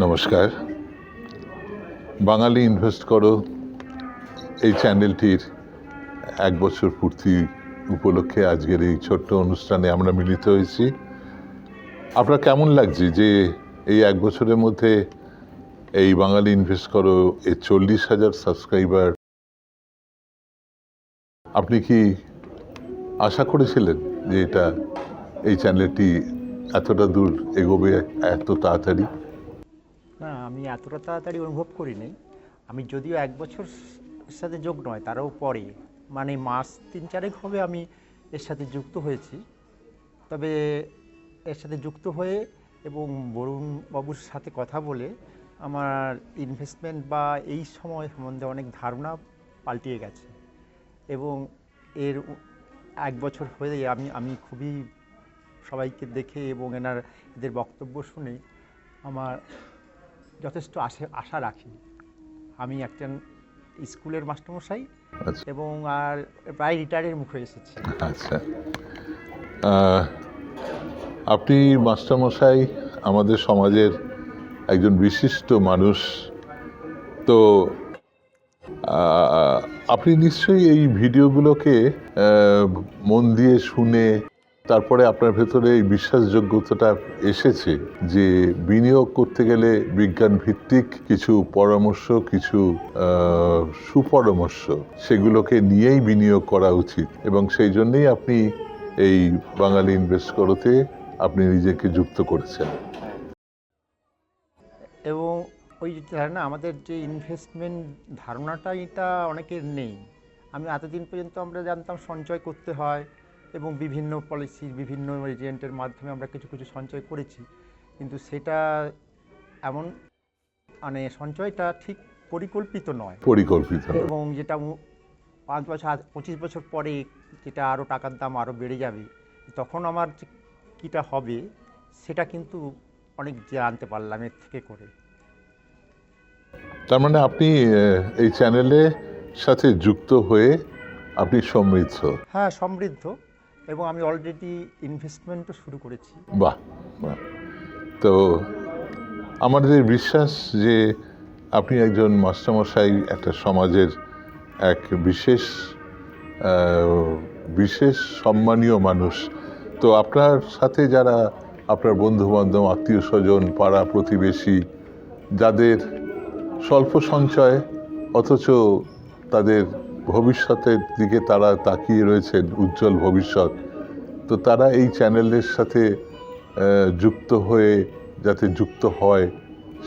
নমস্কার। বাঙালি ইনভেস্ট করো। এই চ্যানেলটির এক বছর পূর্তি উপলক্ষে আজকের এই ছোট্ট অনুষ্ঠানে আমরা মিলিত হয়েছি। আপনার কেমন লাগছে যে এই এক বছরের মধ্যে এই বাঙালি ইনভেস্ট করো এর চল্লিশ হাজার সাবস্ক্রাইবার আপনি কি আশা করেছিলেন যে এটা এই চ্যানেলটি এতটা দূর এগোবে এত তাড়াতাড়ি? আমি এতটা তাড়াতাড়ি অনুভব করিনি। আমি যদিও এক বছর এর সাথে যোগ নয়, তারও পরে। মানে মাস তিন চারেক হবে আমি এর সাথে যুক্ত হয়েছি। তবে এর সাথে যুক্ত হয়ে এবং বরুণ বাবুর সাথে কথা বলে আমার ইনভেস্টমেন্ট বা এই সময় সম্বন্ধে অনেক ধারণা পাল্টিয়ে গেছে। এবং এর এক বছর হয়ে আমি আমি খুবই সবাইকে দেখে এবং এনার, এদের বক্তব্য শুনে আমার যথেষ্ট আশা আশা রাখি আমি একজন স্কুলের মাস্টারমশাই আচ্ছা। এবং আর প্রায় রিটায়ারের মুখে এসেছি। আচ্ছা। আপনি মাস্টারমশাই আমাদের সমাজের একজন বিশিষ্ট মানুষ। তো আপনি নিশ্চয়ই এই ভিডিওগুলোকে মন দিয়ে শুনে তারপরে আপনার ভেতরে এই বিশ্বাসযোগ্যতাটা এসেছে যে বিনিয়োগ করতে গেলে বিজ্ঞান ভিত্তিক কিছু পরামর্শ, কিছু সুপরামর্শ সেগুলোকে নিয়েই বিনিয়োগ করা উচিত এবং সেই জন্যেই আপনি এই বাঙালি ইনভেস্ট করতে আপনি নিজেকে যুক্ত করেছেন। এবং ওই ধারণা আমাদের যে ইনভেস্টমেন্ট ধারণাটা এটা অনেকের নেই। আমি এতদিন পর্যন্ত আমরা জানতাম সঞ্চয় করতে হয়। এবং বিভিন্ন পলিসি বিভিন্ন এজেন্টের মাধ্যমে আমরা কিছু কিছু সঞ্চয় করেছি। কিন্তু সেটা এমন মানে সঞ্চয়টা ঠিক পরিকল্পিত নয়। পরিকল্পিত এবং যেটা পাঁচ বছর পঁচিশ বছর পরে যেটা আরও টাকার দাম আরও বেড়ে যাবে তখন আমার কীটা হবে সেটা কিন্তু অনেক জানতে পারলাম এর থেকে করে। তার মানে আপনি এই চ্যানেলের সাথে যুক্ত হয়ে আপনি সমৃদ্ধ? হ্যাঁ সমৃদ্ধ। এবং আমি অলরেডি ইনভেস্টমেন্টও শুরু করেছি। বাহ বাহ। তো আমাদের বিশ্বাস যে আপনি একজন মাস্টারমশাই, একটা সমাজের এক বিশেষ বিশেষ সম্মানীয় মানুষ, তো আপনার সাথে যারা আপনার বন্ধু বান্ধব আত্মীয় স্বজন পাড়া প্রতিবেশী, যাদের স্বল্প সঞ্চয়, অথচ তাদের ভবিষ্যতের দিকে তারা তাকিয়ে রয়েছেন উজ্জ্বল ভবিষ্যৎ। তো তারা এই চ্যানেলের সাথে যুক্ত হয়ে যাতে যুক্ত হয়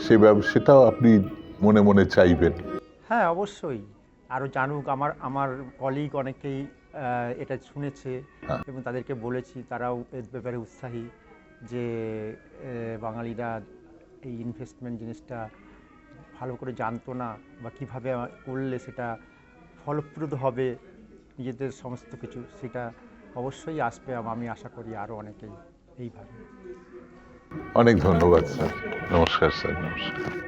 সে সেটাও আপনি মনে মনে চাইবেন? হ্যাঁ অবশ্যই। আরও জানুক আমার আমার কলিগ অনেকেই এটা শুনেছে হ্যাঁ। এবং তাদেরকে বলেছি তারাও এর ব্যাপারে উৎসাহী যে বাঙালিরা এই ইনভেস্টমেন্ট জিনিসটা ভালো করে জানতো না বা কীভাবে করলে সেটা ফলপ্রদ হবে নিজেদের সমস্ত কিছু, সেটা অবশ্যই আসবে আমি আশা করি আরও অনেকেই এইভাবে। অনেক ধন্যবাদ, স্যার। নমস্কার স্যার। নমস্কার।